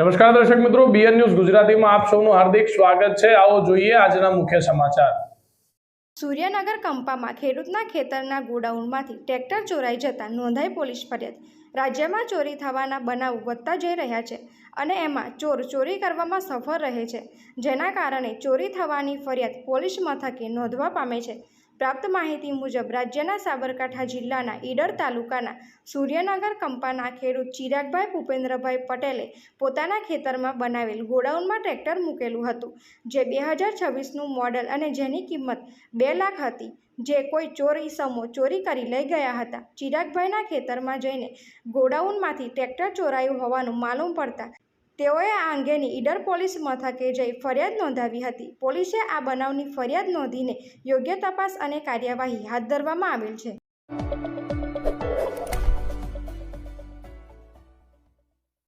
નમસ્કાર દર્શક મિત્રો બીએન ન્યૂઝ ગુજરાતીમાં આપ સૌનું હાર્દિક સ્વાગત છે. આવો જોઈએ આજના મુખ્ય સમાચાર. સૂર્યનગર કંપામાં ખેડૂતના ખેતરના ગોડાઉનમાંથી ટ્રેક્ટર ચોરાઈ જતા નોંધાઈ પોલીસ ફરિયાદ. રાજ્યમાં ચોરી થવાના બનાવ વધતા જઈ રહ્યા છે અને એમાં ચોર ચોરી કરવામાં સફળ રહે છે. જેના કારણે ચોરી થવાની ફરિયાદ પોલીસ મથકે નોંધવા પામે છે. પ્રાપ્ત માહિતી મુજબ રાજ્યના સાબરકાંઠા જિલ્લાના ઈડર તાલુકાના સૂર્યનગર કંપાના ખેડૂત ચિરાગભાઈ ભૂપેન્દ્રભાઈ પટેલે પોતાના ખેતરમાં બનાવેલ ગોડાઉનમાં ટ્રેક્ટર મૂકેલું હતું, જે બે હજાર છવ્વીસનું મોડલ અને જેની કિંમત બે લાખ હતી, જે કોઈ ચોર ઈસમો ચોરી કરી લઈ ગયા હતા. ચિરાગભાઈના ખેતરમાં જઈને ગોડાઉનમાંથી ટ્રેક્ટર ચોરાયું હોવાનું માલુમ પડતા તેઓએ આ અંગેની ઈડર પોલીસ મથકે જઈ ફરિયાદ નોંધાવી હતી. પોલીસે આ બનાવની ફરિયાદ નોંધીને યોગ્ય તપાસ અને કાર્યવાહી હાથ ધરવામાં આવેલ છે.